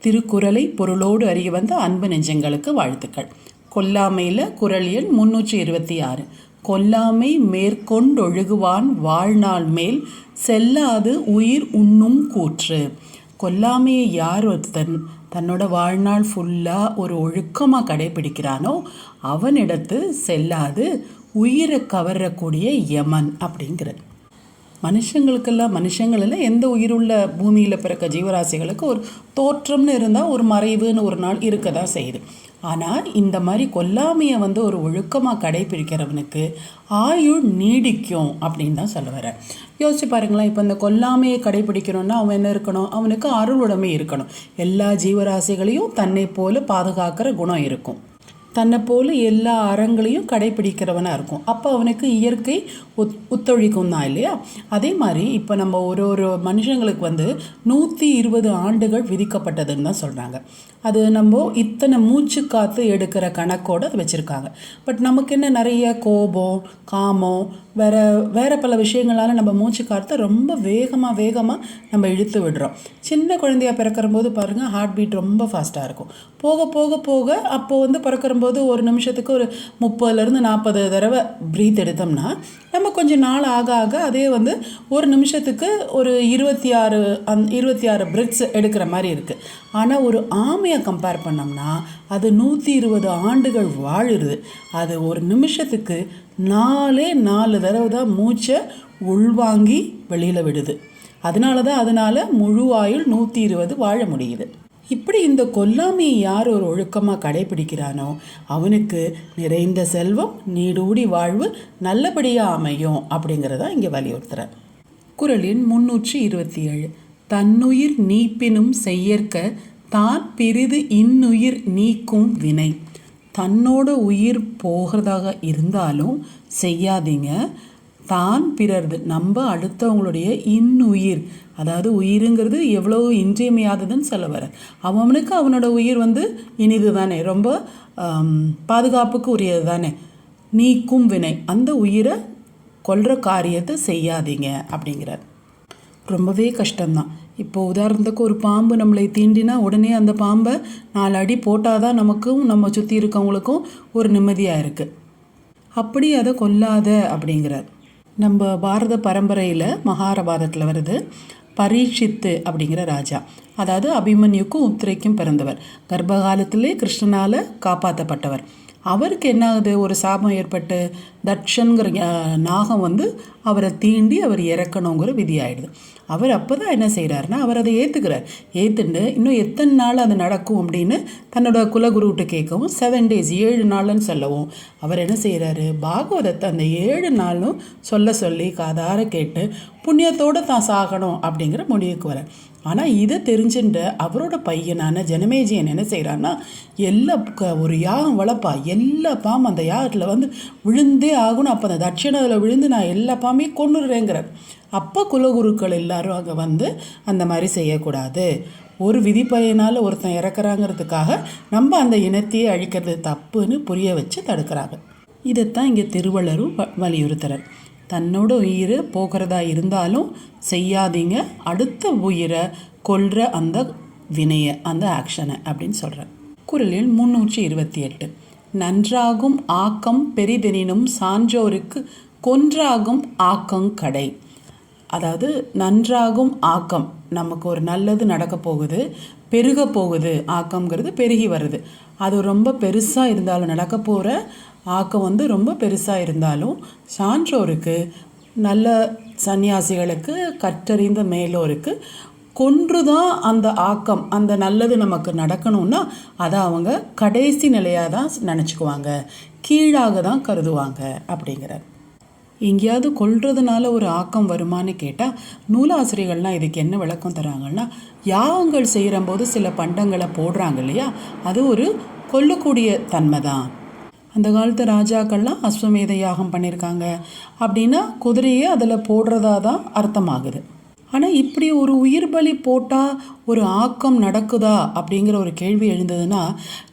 திருக்குறளை பொருளோடு அறிய வந்த அன்பு நெஞ்சங்களுக்கு வாழ்த்துக்கள். கொல்லாமையில் குரல் எண் முன்னூற்றி இருபத்தி ஆறு. கொல்லாமை மேற்கொண்டொழுகுவான் வாழ்நாள் மேல் செல்லாது உயிர் உண்ணும் கூற்று. கொல்லாமையை யார் ஒருத்தன் தன்னோட வாழ்நாள் ஃபுல்லாக ஒரு ஒழுக்கமாக கடைபிடிக்கிறானோ அவனிடத்து செல்லாது உயிரை கவரக்கூடிய யமன் அப்படிங்கிறது. மனுஷங்களுக்கெல்லாம் மனுஷங்களில் எந்த உயிருள்ள பூமியில் பிறக்க ஜீவராசிகளுக்கு ஒரு தோற்றம்னு இருந்தால் ஒரு மறைவுன்னு ஒரு நாள் இருக்க தான் செய்யுது. ஆனால் இந்த மாதிரி கொல்லாமையை வந்து ஒரு ஒழுக்கமாக கடைபிடிக்கிறவனுக்கு ஆயுள் நீடிக்கும் அப்படின்னு தான் சொல்ல வரேன் யோசிச்சு பாருங்களேன் இப்போ இந்த கொல்லாமையை கடைபிடிக்கணும்னா அவன் என்ன இருக்கணும்? அவனுக்கு அருள் உடமை இருக்கணும். எல்லா ஜீவராசிகளையும் தன்னை போல பாதுகாக்கிற குணம் இருக்கும். தன்னை போல எல்லா அறங்களையும் கடைபிடிக்கிறவனாக இருக்கும். அப்போ அவனுக்கு இயற்கை ஒத் ஒத்துழைக்கும் தான் இல்லையா? அதே மாதிரி இப்போ நம்ம ஒரு ஒரு மனுஷங்களுக்கு வந்து நூற்றி இருபது ஆண்டுகள் விதிக்கப்பட்டதுன்னு தான் சொல்கிறாங்க அது நம்ம இத்தனை மூச்சு காற்று எடுக்கிற கணக்கோடு அது வச்சுருக்காங்க. பட் நமக்கு என்ன நிறைய கோபம் காமம் வேற வேற பல விஷயங்களால் நம்ம மூச்சு காற்றை ரொம்ப வேகமாக வேகமாக நம்ம இழுத்து விடுறோம். சின்ன குழந்தையாக பிறக்கிற போது பாருங்கள் ஹார்ட் பீட் ரொம்ப ஃபாஸ்ட்டாக இருக்கும். போக போக போக அப்போது வந்து பிறக்கிற போது ஒரு நிமிஷத்துக்கு ஒரு முப்பதுலேருந்து நாற்பது தடவை ப்ரீத் எடுத்தோம்னா நம்ம கொஞ்சம் நாள் ஆக ஆக அதே வந்து ஒரு நிமிஷத்துக்கு ஒரு இருபத்தி ஆறு அந் இருபத்தி ஆறு பிரிட்ஸ் எடுக்கிற மாதிரி இருக்குது ஆனால் ஒரு ஆமையை கம்பேர் பண்ணோம்னா அது நூற்றி இருபது ஆண்டுகள் வாழுது. அது ஒரு நிமிஷத்துக்கு நாலே நாலு தடவை தான் மூச்சை உள்வாங்கி வெளியில் விடுது. அதனால தான் அதனால் முழு ஆயுள் நூற்றி இருபது வாழ முடியுது. இப்படி இந்த கொல்லாமையை யார் ஒரு ஒழுக்கமாக கடைபிடிக்கிறானோ அவனுக்கு நிறைந்த செல்வம் நீடூடி வாழ்வு நல்லபடியாக அமையும் அப்படிங்கிறதான் இங்கே வலியுறுத்துகிறேன் குரலின் முன்னூற்றி இருபத்தி ஏழு தன்னுயிர் நீப்பினும் செய்யற்க தான் பிரிது இன்னுயிர் நீக்கும் வினை. தன்னோட உயிர் போகிறதாக இருந்தாலும் செய்யாதீங்க. தான் பிறர்து. நம்ம அடுத்தவங்களுடைய இன்னுயிர். அதாவது உயிருங்கிறது எவ்வளோ இன்றியமையாததுன்னு சொல்ல வர அவனுக்கு அவனோட உயிர் வந்து இனிது தானே ரொம்ப பாதுகாப்புக்கு உரியது தானே நீக்கும் வினை. அந்த உயிரை கொல்ற காரியத்தை செய்யாதீங்க அப்படிங்கிறார். ரொம்பவே கஷ்டம்தான். இப்போ உதாரணத்துக்கு ஒரு பாம்பு நம்மளை தீண்டினா உடனே அந்த பாம்பை நாலு அடி போட்டால் தான் நமக்கும் நம்ம சுற்றி இருக்கவங்களுக்கும் ஒரு நிம்மதியாக இருக்குது அப்படி அதை கொல்லாத அப்படிங்கிறார். நம்ம பாரத பரம்பரையில் மகாரபாரத்தில் வருது பரீட்சித்து அப்படிங்கிற ராஜா. அதாவது அபிமன்யுக்கும் உத்திரைக்கும் பிறந்தவர். கர்ப்பகாலத்திலே கிருஷ்ணனால் காப்பாற்றப்பட்டவர் அவருக்கு என்ன ஆகுது ஒரு சாபம் ஏற்பட்டு தட்சன்கிற நாகம் வந்து அவரை தீண்டி அவர் இறக்கணுங்கிற விதி ஆயிடுது அவர் அப்போ தான் என்ன செய்கிறாருன்னா அவர் அதை ஏற்றுக்கிறார் ஏற்றுண்டு இன்னும் எத்தனை நாள் அது நடக்கும் அப்படின்னு தன்னோட குலகுருவிட்ட கேட்கவும் செவன் டேஸ் ஏழு நாள்னு சொல்லவும். அவர் என்ன செய்கிறாரு பாகவதத்தை அந்த ஏழு நாளும் சொல்ல சொல்லி காதார கேட்டு புண்ணியத்தோடு தான் சாகணும் அப்படிங்கிற முடிவுக்கு வரார் ஆனால் இதை தெரிஞ்சுட்டு அவரோட பையனான ஜனமேஜியன் என்ன செய்கிறான்னா எல்லா க- ஒரு யாகம் வளர்ப்பா எல்லா பாம்பு அந்த யாகத்தில் வந்து விழுந்தே ஆகணும். அப்போ அந்த தட்சிணத்தில் விழுந்து நான் எல்லா பாம்பையும் கொண்டுடுறேங்கிறார் அப்போ குலகுருக்கள் எல்லாரும் அங்கே வந்து அந்த மாதிரி செய்யக்கூடாது. ஒரு விதி பயனால் ஒருத்தன் இறக்குறாங்கிறதுக்காக நம்ம அந்த இனத்தையே அழிக்கிறது தப்புன்னு புரிய வச்சு தடுக்கிறாங்க. இதைத்தான் இங்கே திருவள்ளுவரும் வ- வலியுறுத்துறார். தன்னோட உயிர் போகிறதா இருந்தாலும் செய்யாதீங்க. அடுத்த உயிரை கொல்ற அந்த வினையை அந்த ஆக்ஷனை அப்படின்னு சொல்கிறேன் குரலில் முன்னூற்றி இருபத்தி எட்டு. நன்றாகும் ஆக்கம் பெரிதெனினும் சான்றோருக்கு கொன்றாகும் ஆக்கம் கடை. அதாவது நன்றாகும் ஆக்கம் நமக்கு ஒரு நல்லது நடக்க போகுது பெருக போகுது. ஆக்கம்ங்கிறது பெருகி வருது. அது ரொம்ப பெருசாக இருந்தாலும் நடக்க போகிற ஆக்கம் வந்து ரொம்ப பெருசாக இருந்தாலும் சான்றோருக்கு நல்ல சன்னியாசிகளுக்கு கற்றறிந்த மேலோருக்கு கொன்று தான் அந்த ஆக்கம் அந்த நல்லது நமக்கு நடக்கணும்னா அதை அவங்க கடைசி நிலையாக தான் நினச்சிக்குவாங்க. கீழாக தான் கருதுவாங்க அப்படிங்கிறார். எங்கேயாவது கொள்றதுனால ஒரு ஆக்கம் வருமான்னு கேட்டால் நூலாசிரியர்கள்லாம் இதுக்கு என்ன விளக்கம் தராங்கன்னா யாகங்கள் செய்கிற போது சில பண்டங்களை போடுறாங்க இல்லையா அது ஒரு கொல்லக்கூடிய தன்மை தான். அந்த காலத்து ராஜாக்கள்லாம் அஸ்வமேத யாகம் பண்ணியிருக்காங்க அப்படின்னா குதிரையை அதில் போடுறதா தான் அர்த்தமாகுது. ஆனால் இப்படி ஒரு உயிர் பலி போட்டால் ஒரு ஆக்கம் நடக்குதா அப்படிங்கிற ஒரு கேள்வி எழுந்ததுன்னா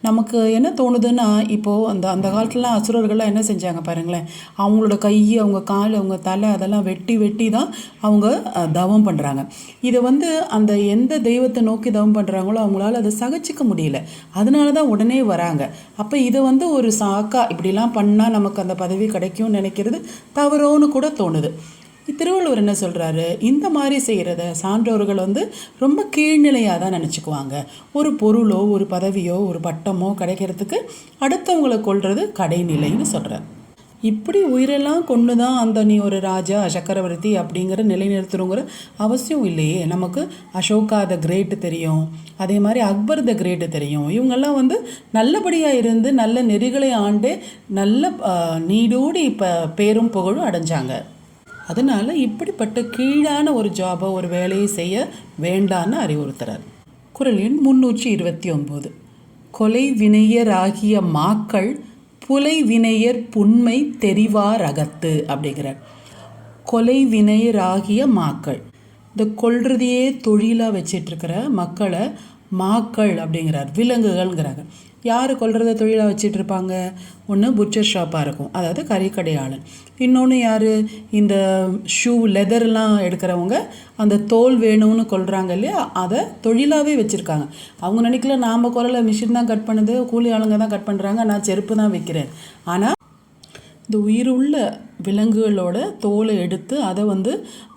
நமக்கு என்ன தோணுதுன்னா இப்போது அந்த அந்த காலத்துலலாம் அசுரர்கள்லாம் என்ன செஞ்சாங்க பாருங்களேன். அவங்களோட கை அவங்க கால் அவங்க தலை அதெல்லாம் வெட்டி வெட்டி தான் அவங்க தவம் பண்ணுறாங்க இதை வந்து அந்த எந்த தெய்வத்தை நோக்கி தவம் பண்ணுறாங்களோ அவங்களால அதை சகிச்சிக்க முடியல. அதனால தான் உடனே வராங்க. அப்போ இதை வந்து ஒரு சாக்கா இப்படிலாம் பண்ணால் நமக்கு அந்த பதவி கிடைக்கும்னு நினைக்கிறது தவறோன்னு கூட தோணுது. திருவள்ளுவர் என்ன சொல்கிறாரு இந்த மாதிரி செய்கிறத சான்றோர்கள் வந்து ரொம்ப கீழ்நிலையாக தான் நினச்சிக்குவாங்க. ஒரு பொருளோ ஒரு பதவியோ ஒரு பட்டமோ கிடைக்கிறதுக்கு அடுத்தவங்களை கொள்வது கடைநிலைன்னு சொல்கிறார் இப்படி உயிரெல்லாம் கொண்டு தான் அந்த நீ ஒரு ராஜா சக்கரவர்த்தி அப்படிங்கிற நிலைநிறுத்தணுங்கிற அவசியம் இல்லையே. நமக்கு அசோகா த கிரேட்டு தெரியும். அதே மாதிரி அக்பர் த கிரேட்டு தெரியும். இவங்கெல்லாம் வந்து நல்லபடியாக இருந்து நல்ல நெறிகளை ஆண்டு நல்ல நீடோடி இப்போ பேரும் புகழும் அடைஞ்சாங்க. அதனால் இப்படிப்பட்ட கீழான ஒரு ஜாபை ஒரு வேலையை செய்ய வேண்டான்னு அறிவுறுத்துறார். குரல் எண் முன்னூற்றி இருபத்தி ஒம்பது கொலை வினையராகிய மாக்கள் புலை வினையர் புண்மை தெரிவார் அகத்து அப்படிங்கிறார். கொலை வினையராகிய மாக்கள். இந்த கொல்றதையே தொழிலாக வச்சிட்ருக்கிற மக்களை மாக்கள் அப்படிங்கிறார். விலங்குகள்ங்கிறாங்க. யார் கொள்றத தொழிலாக வச்சுட்டு இருப்பாங்க ஒன்று புட்சர் ஷாப்பாக இருக்கும். அதாவது கறிக்கடையாளன் இன்னொன்று யார்? இந்த ஷூ லெதர்லாம் எடுக்கிறவங்க அந்த தோல் வேணும்னு கொள்கிறாங்க இல்லையா? அதை தொழிலாகவே வச்சுருக்காங்க. அவங்க நினைக்கல நாம் கொல்லலை மிஷின் தான் கட் பண்ணுது கூலி ஆளுங்க தான் கட் பண்ணுறாங்க நான் செருப்பு தான் வைக்கிறேன். ஆனால் இந்த உயிருள்ள விலங்குகளோட தோலை எடுத்து அதை வந்து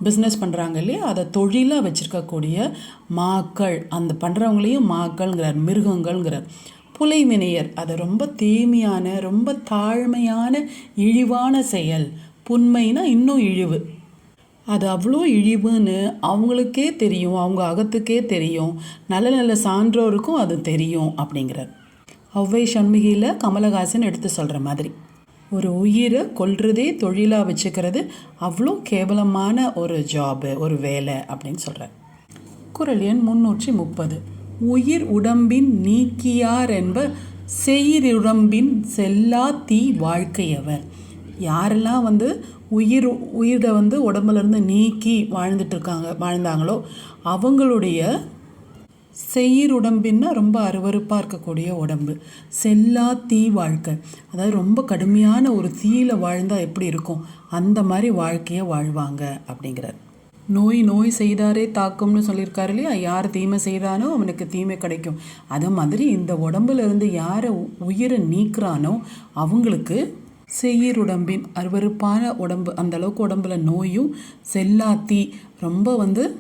பிஸ்னஸ் பண்ணுறாங்க இல்லையா? அதை தொழிலாக வச்சுருக்கக்கூடிய மாக்கள் அந்த பண்ணுறவங்களையும் மாக்கள்ங்கிறார் மிருகங்கள்ங்கிறார். புலைமினையர். அது ரொம்ப தீமையான ரொம்ப தாழ்மையான இழிவான செயல். புண்மைனா இன்னும் இழிவு. அது அவ்வளோ இழிவுன்னு அவங்களுக்கே தெரியும் அவங்க அகத்துக்கே தெரியும். நல்ல நல்ல சான்றோருக்கும் அது தெரியும் அப்படிங்கிறார். ஒவ்வை சண்முகியில் கமலஹாசன் எடுத்து சொல்கிற மாதிரி ஒரு உயிரை கொல்றதே தொழிலாக வச்சுக்கிறது அவ்வளோ கேவலமான ஒரு ஜாபு ஒரு வேலை அப்படின்னு சொல்கிறார் குரல் எண் முந்நூற்றி முப்பது. உயிர் உடம்பின் நீக்கியார் என்ப செயிருடம்பின் செல்லா தீ வாழ்க்கையவர். யாரெல்லாம் வந்து உயிர் உயிரை வந்து உடம்புலேருந்து நீக்கி வாழ்ந்துட்டு இருக்காங்க வாழ்ந்தாங்களோ அவங்களுடைய செயிர் உடம்பின்னா ரொம்ப அருவருப்பாக இருக்கக்கூடிய உடம்பு. செல்லா தீ வாழ்க்கை. அதாவது ரொம்ப கடுமையான ஒரு தீயில் வாழ்ந்தால் எப்படி இருக்கும்? அந்த மாதிரி வாழ்க்கையை வாழ்வாங்க அப்படிங்கிறார். நோய் நோய் செய்தாரே தாக்கும்னு சொல்லியிருக்காரு இல்லையா? யார் தீமை செய்தானோ அவனுக்கு தீமை கிடைக்கும். அது மாதிரி இந்த உடம்புலேருந்து யாரை உ- உயிரை நீக்குறானோ அவங்களுக்கு உடம்பின் அருவருப்பான உடம்பு. அந்த அளவுக்கு உடம்புல நோயும் செல்லா தீ ரொம்ப வந்து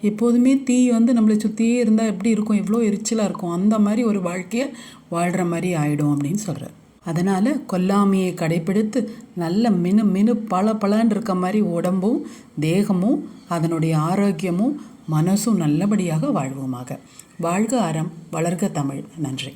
எப்போதுமே தீ வந்து நம்மளை சுற்றியே இருந்தால் எப்படி இருக்கும்? எவ்வளோ எரிச்சலாக இருக்கும்? அந்த மாதிரி ஒரு வாழ்க்கையை வாழ்கிற மாதிரி ஆகிடும் அப்படின்னு சொல்கிறார் அதனால் கொல்லாமையை கடைப்பிடித்து நல்ல மினு மினு பல பலன்னு இருக்க மாதிரி உடம்பும் தேகமும் அதனுடைய ஆரோக்கியமும் மனசும் நல்லபடியாக வாழ்வோமாக. வாழ்க அறம் வளர்க தமிழ். நன்றி.